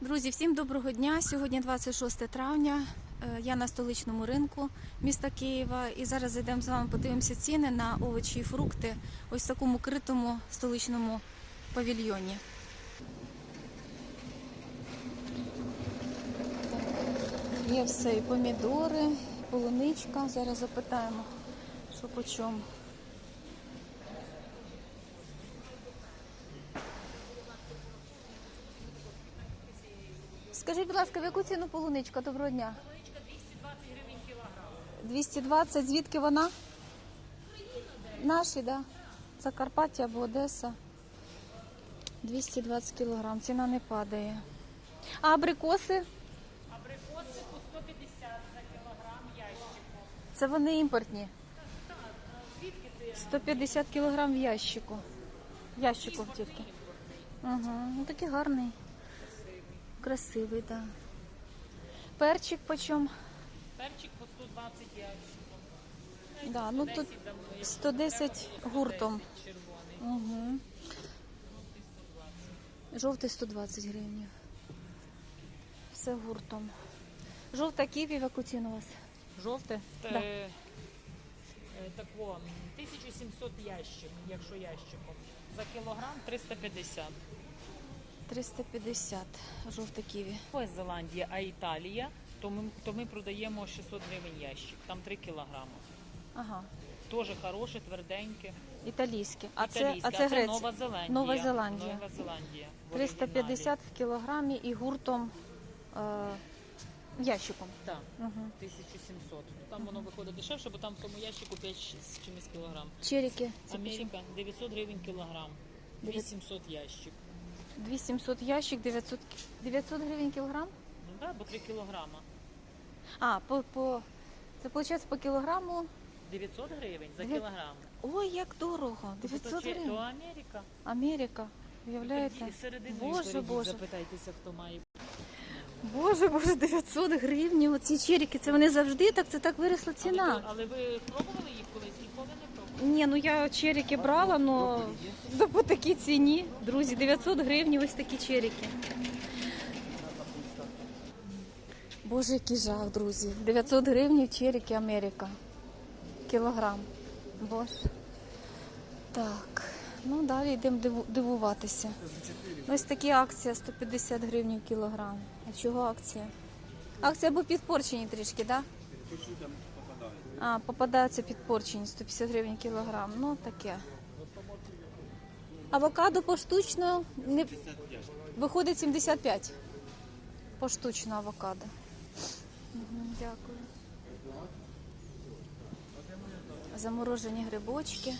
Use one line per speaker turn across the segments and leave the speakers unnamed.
Друзі, всім доброго дня. Сьогодні 26 травня. Е, Я на столичному ринку міста Києва. І зараз зайдемо з вами, подивимося ціни на овочі і фрукти ось в такому критому столичному павільйоні. Є все, і помідори, і полуничка. Зараз запитаємо, що по чому. Скажіть, будь ласка, в яку ціну полуничка? Доброго дня.
Полуничка 220 гривень кілограм.
220. Звідки вона? Наші, так. Да. Закарпаття або Одеса. 220 кілограм. Ціна не падає. А абрикоси?
Абрикоси по 150 за кілограм ящику.
Це вони імпортні.
Звідки ти?
150 кілограм в ящику. Ящику тільки. Ага, ну такий гарний. Красивий, так. Да. Перчик почем?
Перчик по 120 ящиком.
Да, ну тут 110 гуртом.
Червоний.
Угу. Жовтий 120 гривень. Все гуртом. Жовта ківі в яку ціну у вас?
Жовте?
Да.
Е, е, тако, 1700 ящик, якщо ящиком. За кілограм 350.
350 жовта ківі.
Ось Зеландія, а Італія, то ми, то ми продаємо 600 гривень ящик. Там 3 кілограми.
Ага.
Теж хороше, тверденьке.
Італійське. А це,
Італійське.
а це.
Нова Зеландія.
Нова Зеландія.
Нова Зеландія. в
350 в кілограмі і гуртом е, ящиком.
Так,
Угу.
1700. Там воно виходить дешевше, бо там в тому ящику 5 з чимось кілограм.
Черіки. Це?
Америка 900 гривень кілограм.
Дев'ят-
800 ящик.
2700 ящик, 900, 900 гривень кілограм?
Ну так, бо 3 кілограма.
А, по, по, це виходить по кілограму.
900 гривень за
Дев'ят-
кілограм.
Ой, як дорого.
То
900
чи- То
гривень.
Америка.
Америка. Уявляєте?
Тоді середину
Боже,
перейдіть,
Боже.
запитайтеся, хто має.
Боже, боже, 900 гривень. Оці черіки, це вони завжди так, це так виросла
Але,
ціна.
але ви пробували їх колись? Ніколи не пробували.
Ні, ну я черіки брала, але да по такій ціні. Друзі, 900 гривень ось такі черіки. Боже, який жах, друзі. 900 гривень черіки Америка. Кілограм. Боже. Так, ну далі йдемо дивуватися. Ось такі акція 150 гривень кілограм. А чого акція? Акція або підпорчені трішки, так? Да? А, попадаються підпорчені 150 гривень кілограм. Ну таке. Авокадо поштучно не виходить 75. Поштучно авокадо. Дякую. Заморожені грибочки.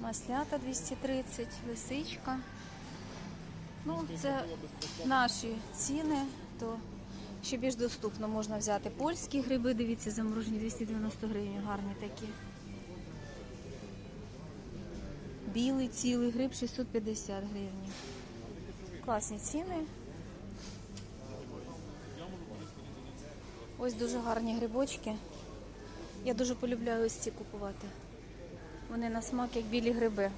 Маслята 230, лисичка. Ну, це наші ціни, то ще більш доступно можна взяти польські гриби, дивіться, заморожені 290 гривень, гарні такі. Білий цілий гриб 650 гривень. Класні ціни. Ось дуже гарні грибочки. Я дуже полюбляю ось ці купувати. Вони на смак як білі гриби.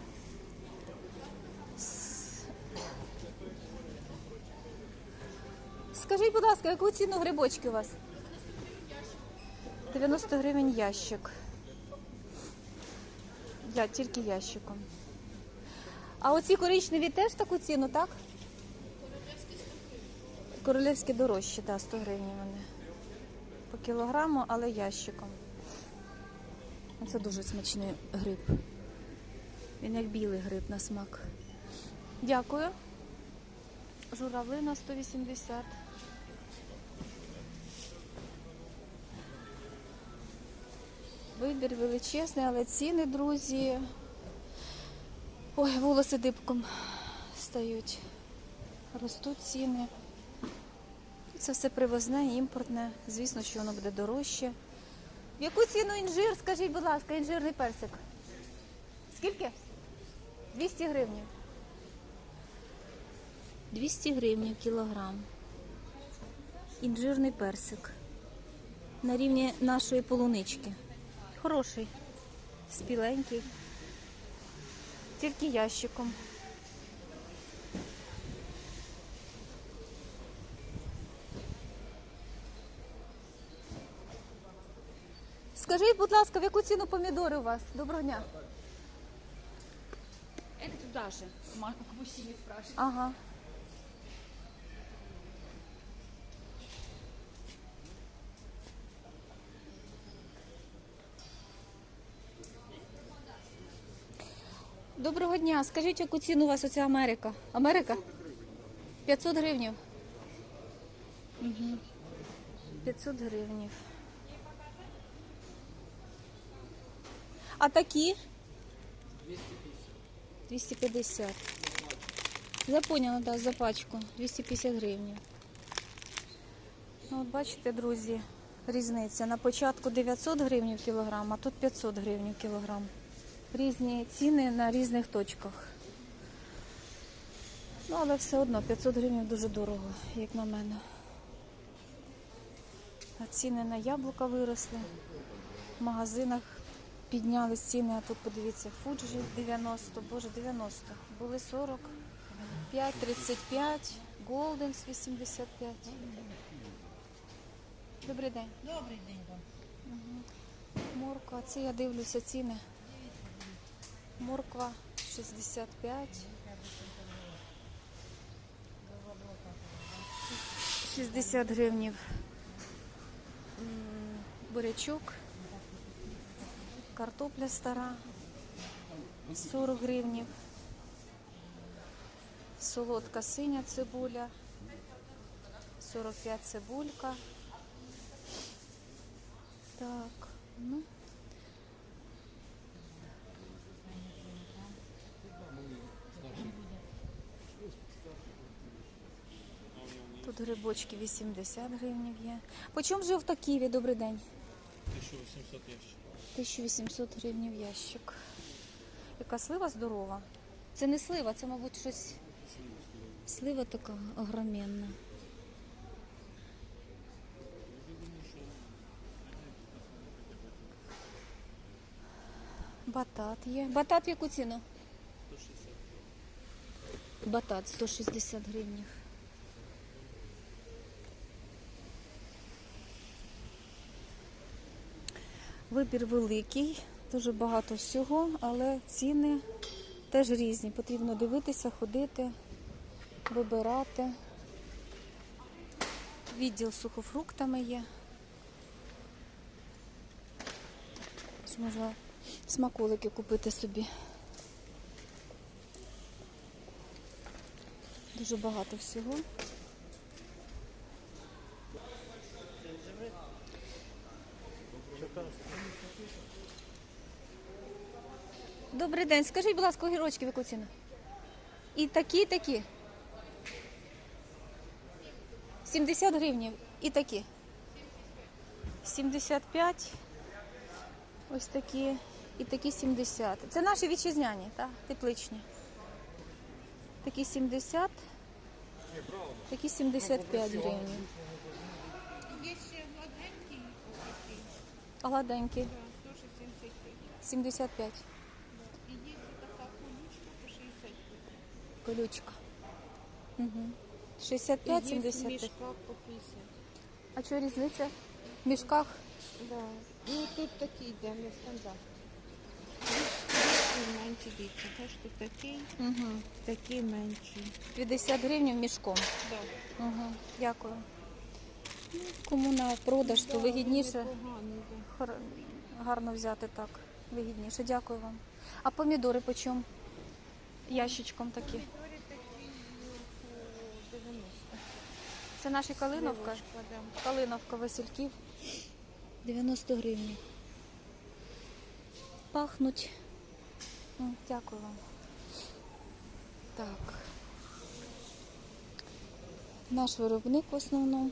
Скажіть, будь ласка, яку ціну грибочки у вас? 90 гривень ящик. Я тільки ящиком. А оці коричневі теж таку ціну, так? Королівські дорожчі, так, 100 гривень вони. По кілограму, але ящиком. Це дуже смачний гриб. Він як білий гриб на смак. Дякую. Журавлина 180. Вибір величезний, але ціни, друзі. Ой, волоси дибком стають. Ростуть ціни. Це все привозне, імпортне. Звісно, що воно буде дорожче. В яку ціну інжир, скажіть, будь ласка, інжирний персик? Скільки? 200 гривень. 200 гривень кілограм. Інжирний персик. На рівні нашої полунички. Хороший, спіленький, тільки ящиком. Скажіть, будь ласка, в яку ціну помідори у вас? Доброго дня.
Це туди. же. Марку не спрашивает.
Ага. Доброго дня. Скажіть, яку ціну у вас оця Америка? Америка? 500 гривнів. Угу. 500 гривнів. А такі? 250. Я поняла, да, за пачку 250 гривень. Ну, от бачите, друзі, різниця. На початку 900 гривень кілограм, а тут 500 гривень кілограм. Різні ціни на різних точках. Ну, але все одно 500 гривень дуже дорого, як на мене. А ціни на яблука виросли. В магазинах піднялись ціни, а тут подивіться, Фуджі 90, боже, 90. Були 40, 5, 35, Голденс 85. Добрий день.
Добрий день вам.
Морква, це я дивлюся ціни. Морква 65. 60 гривнів. Бурячок. Картопля стара. 40 гривнів. Солодка синя цибуля. 45 цибулька. Так, ну. Тут грибочки 80 гривень є. По чому жовта ківі? Добрий день.
1800 ящик.
1800 гривень ящик. Яка слива здорова. Це не слива, це, мабуть, щось. Слива така огроменна. Батат є. Батат в яку ціну?
160.
Батат 160 гривень. Вибір великий, дуже багато всього, але ціни теж різні. Потрібно дивитися, ходити, вибирати. Відділ з сухофруктами є. Можна смаколики купити собі. Дуже багато всього. Добрий день. Скажіть, будь ласка, огірочки в? І такі, і такі. 70 гривнів. І такі. 75. Ось такі. І такі 70. Це наші вітчизняні, так? Тепличні. Такі 70. Такі 75 гривень.
Є ще
А гладенькі
75.
75.
І є така колючка по 65.
Колючка. Угу. 65,
І є в
75.
мішках по 50.
А що різниця? В мішках
Да. Ну тут такий йде не стандарт. Такий менший дивіться. Бачите, такий,
угу.
такий менший.
50 гривень мішком.
Да.
Угу. Дякую. Ну, Кому на продаж, то вигідніше
Непоганий, да.
хар- гарно взяти так. Вигідніше. Дякую вам. А помідори по чому? Ящичком такі.
Помідори такі по 90.
Це наші калиновка. Калиновка Васильків. 90 гривень. Пахнуть. М, Дякую вам. Так. Наш виробник в основному.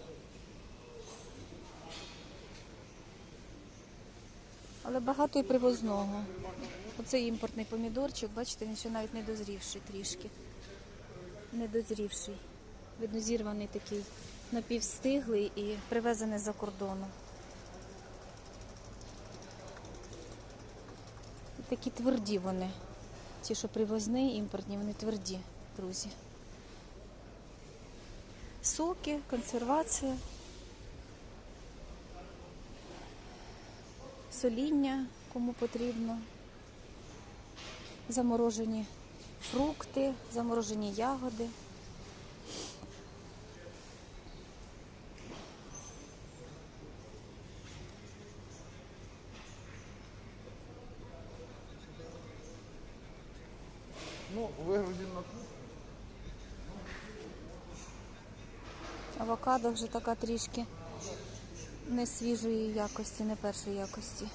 Але багато і привозного. Оце імпортний помідорчик, бачите, він ще навіть не дозрівший трішки. Не дозрівший. Видно, зірваний такий напівстиглий і привезений за кордону. І такі тверді вони. Ті, що привозні, імпортні, вони тверді, друзі. Соки, консервація. соління, кому потрібно. Заморожені фрукти, заморожені ягоди.
Ну, вигрузимо на
Авокадо вже така трішки не свіжої якості, не першої якості.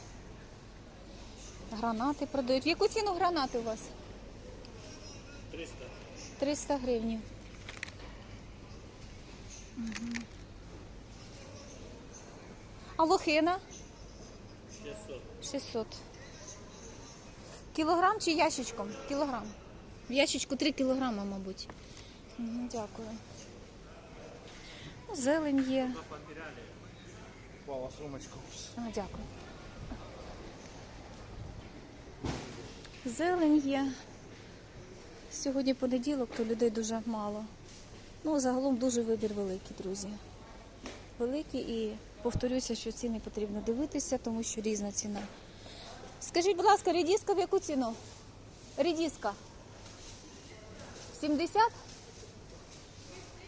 Гранати продають. В яку ціну гранати у вас?
300.
300 гривень. Мгм. А лохина?
600.
600. Кілограм чи ящичком? Кілограм. В ящичку 3 кілограма, мабуть. Мгм, Дякую. Зелень є.
Пала сумочка.
А, дякую. Зелень є. Сьогодні понеділок, то людей дуже мало. Ну, загалом дуже вибір великий, друзі. Великий і повторюся, що ціни потрібно дивитися, тому що різна ціна. Скажіть, будь ласка, рідіска в яку ціну? Рідіска. 70?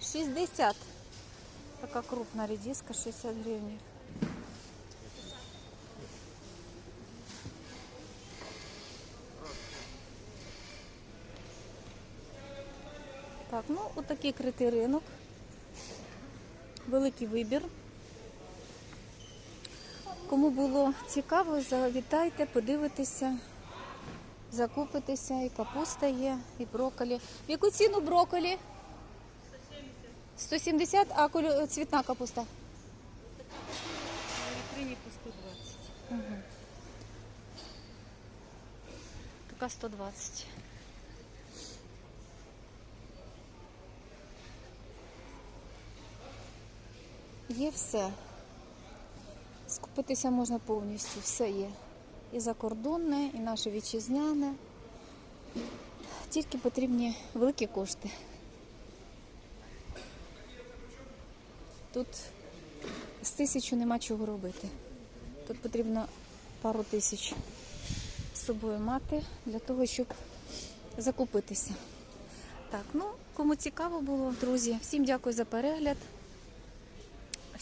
60. Така крупна рідіска, 60 гривень. Так, ну отакий критий ринок. Великий вибір. Кому було цікаво, завітайте, подивитися, закупитися. І капуста є, і брокколі. В яку ціну брокколі? 170, а колю- цвітна капуста?
Вітрині по 120.
Така 120. Є все. Скупитися можна повністю, все є. І закордонне, і наше вітчизняне. Тільки потрібні великі кошти. Тут з тисячу нема чого робити. Тут потрібно пару тисяч з собою мати для того, щоб закупитися. Так, ну кому цікаво було, друзі, всім дякую за перегляд.